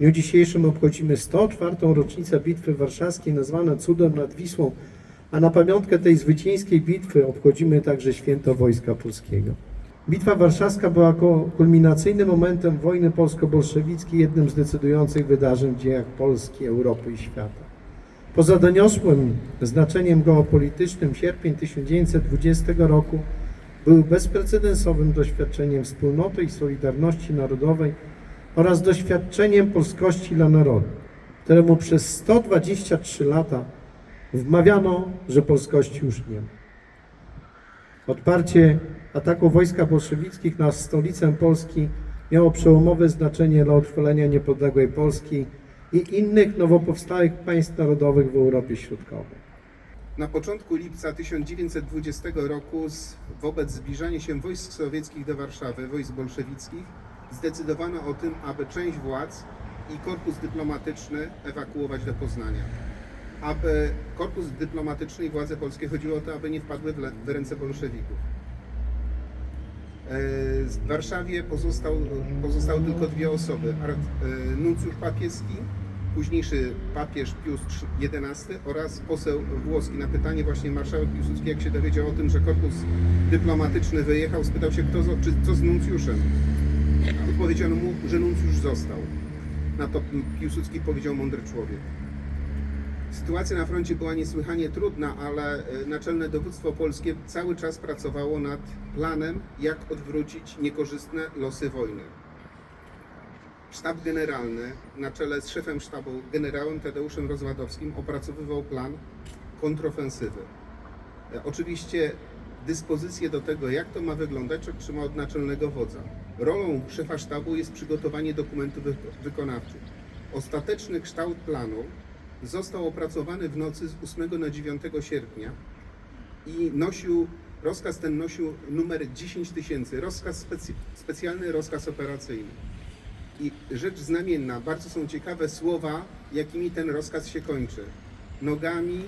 dniu dzisiejszym obchodzimy 104. rocznicę Bitwy Warszawskiej, nazwana Cudem nad Wisłą, a na pamiątkę tej zwycięskiej bitwy obchodzimy także Święto Wojska Polskiego. Bitwa Warszawska była kulminacyjnym momentem wojny polsko-bolszewickiej, jednym z decydujących wydarzeń w dziejach Polski, Europy i świata. Poza doniosłym znaczeniem geopolitycznym sierpień 1920 roku był bezprecedensowym doświadczeniem wspólnoty i solidarności narodowej oraz doświadczeniem polskości dla narodu, któremu przez 123 lata wmawiano, że polskości już nie ma. Odparcie ataku wojska bolszewickich na stolicę Polski miało przełomowe znaczenie dla utrwalenia niepodległej Polski i innych nowo powstałych państw narodowych w Europie Środkowej. Na początku lipca 1920 roku wobec zbliżania się wojsk sowieckich do Warszawy, wojsk bolszewickich, zdecydowano o tym, aby część władz i korpus dyplomatyczny ewakuować do Poznania. Aby korpus dyplomatyczny i władze polskie chodziło o to, aby nie wpadły w, ręce bolszewików. E, W Warszawie pozostał, pozostały tylko dwie osoby. E, Nuncjusz papieski, późniejszy papież Pius XI oraz poseł włoski. Na pytanie właśnie marszałek Piłsudski, jak się dowiedział o tym, że korpus dyplomatyczny wyjechał, spytał się, kto, czy, co z nuncjuszem. Odpowiedziano mu, że nuncjusz został. Na to Piłsudski powiedział mądry człowiek. Sytuacja na froncie była niesłychanie trudna, ale e, naczelne dowództwo polskie cały czas pracowało nad planem, jak odwrócić niekorzystne losy wojny. Sztab generalny na czele z szefem sztabu generałem Tadeuszem Rozwadowskim opracowywał plan kontrofensywy. E, Oczywiście dyspozycje do tego, jak to ma wyglądać, otrzyma od naczelnego wodza. Rolą szefa sztabu jest przygotowanie dokumentów wy- wykonawczych. Ostateczny kształt planu został opracowany w nocy z 8 na 9 sierpnia i nosił, rozkaz ten nosił numer 10 tysięcy, rozkaz specy, specjalny rozkaz operacyjny. I rzecz znamienna, bardzo są ciekawe słowa, jakimi ten rozkaz się kończy. Nogami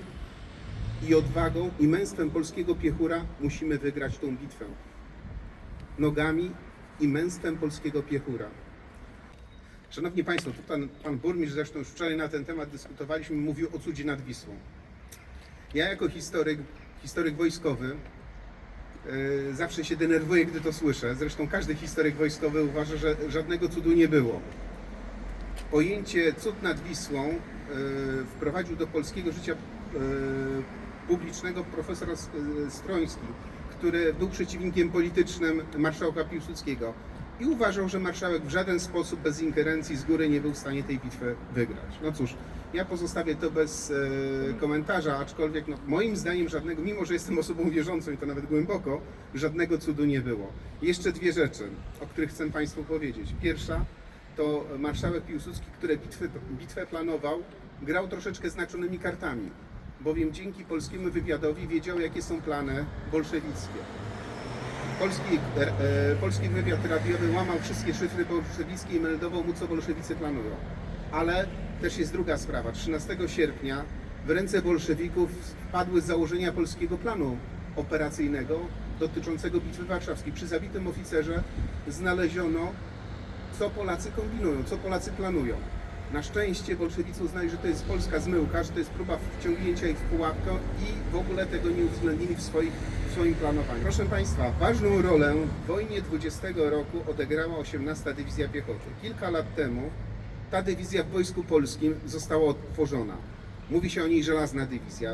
i odwagą i męstwem polskiego piechura musimy wygrać tą bitwę. Nogami i męstwem polskiego piechura. Szanowni Państwo, tu pan, pan burmistrz zresztą już wczoraj na ten temat dyskutowaliśmy, mówił o cudzie nad Wisłą. Ja jako historyk, historyk wojskowy e, zawsze się denerwuję, gdy to słyszę. Zresztą każdy historyk wojskowy uważa, że żadnego cudu nie było. Pojęcie cud nad Wisłą e, wprowadził do polskiego życia e, publicznego profesor S- e, Stroński, który był przeciwnikiem politycznym marszałka Piłsudskiego i uważał, że marszałek w żaden sposób bez ingerencji z góry nie był w stanie tej bitwy wygrać. No cóż, ja pozostawię to bez e, komentarza, aczkolwiek no, moim zdaniem żadnego, mimo że jestem osobą wierzącą i to nawet głęboko, żadnego cudu nie było. Jeszcze dwie rzeczy, o których chcę Państwu powiedzieć. Pierwsza to marszałek Piłsudski, który bitwę, bitwę planował, grał troszeczkę znaczonymi kartami, bowiem dzięki polskiemu wywiadowi wiedział, jakie są plany bolszewickie. Polski, e, e, polski wywiad radiowy łamał wszystkie szyfry bolszewickie i meldował mu, co bolszewicy planują. Ale też jest druga sprawa. 13 sierpnia w ręce bolszewików wpadły założenia polskiego planu operacyjnego dotyczącego Bitwy Warszawskiej. Przy zabitym oficerze znaleziono, co Polacy kombinują, co Polacy planują. Na szczęście bolszewicy uznali, że to jest polska zmyłka, że to jest próba wciągnięcia ich w pułapkę i w ogóle tego nie uwzględnili w, swoich, w swoim planowaniu. Proszę Państwa, ważną rolę w wojnie 20 roku odegrała 18 Dywizja Piechoty. Kilka lat temu ta dywizja w Wojsku Polskim została otworzona. Mówi się o niej Żelazna Dywizja.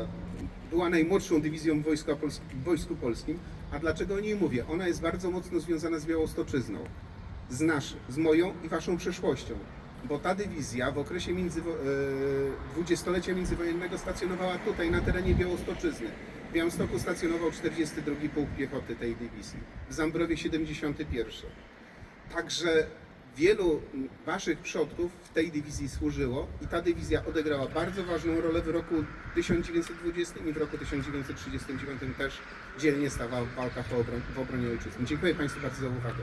Była najmłodszą dywizją wojska Pols- w Wojsku Polskim. A dlaczego o niej mówię? Ona jest bardzo mocno związana z Białostoczyzną z, nasz, z moją i waszą przeszłością. Bo ta dywizja w okresie między, dwudziestolecia międzywojennego stacjonowała tutaj, na terenie Białostoczyzny. W Białymstoku stacjonował 42 Pułk Piechoty tej dywizji, w Zambrowie 71. Także wielu waszych przodków w tej dywizji służyło i ta dywizja odegrała bardzo ważną rolę w roku 1920 i w roku 1939 też dzielnie stawała w walkach w obronie ojczyzny. Dziękuję Państwu bardzo za uwagę.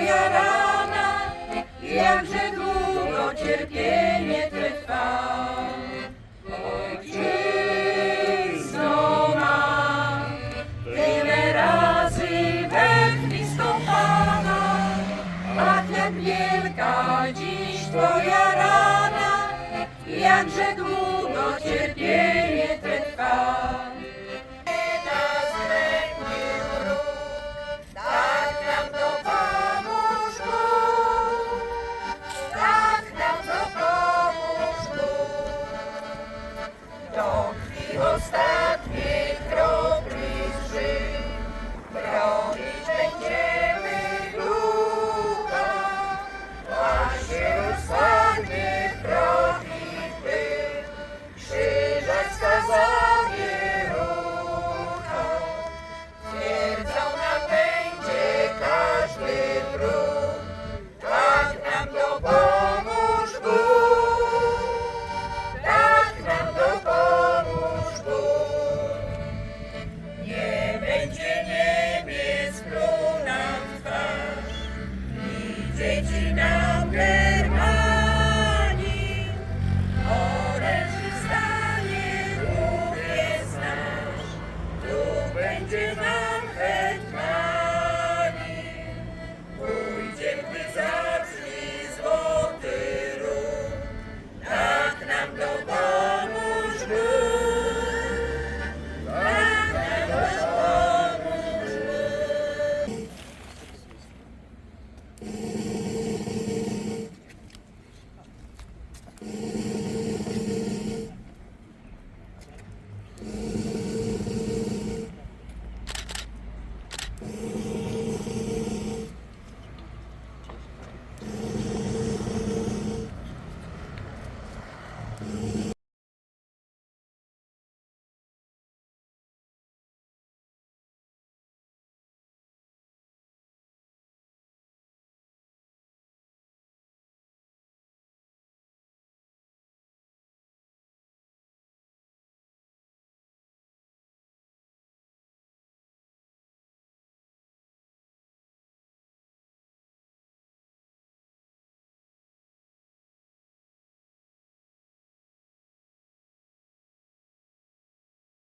moja rana, jakże długo cierpienie te trwa. Ojczyzno ma, tyle razy we krwi skąpana, a jak wielka dziś twoja rana, jakże długo cierpienie te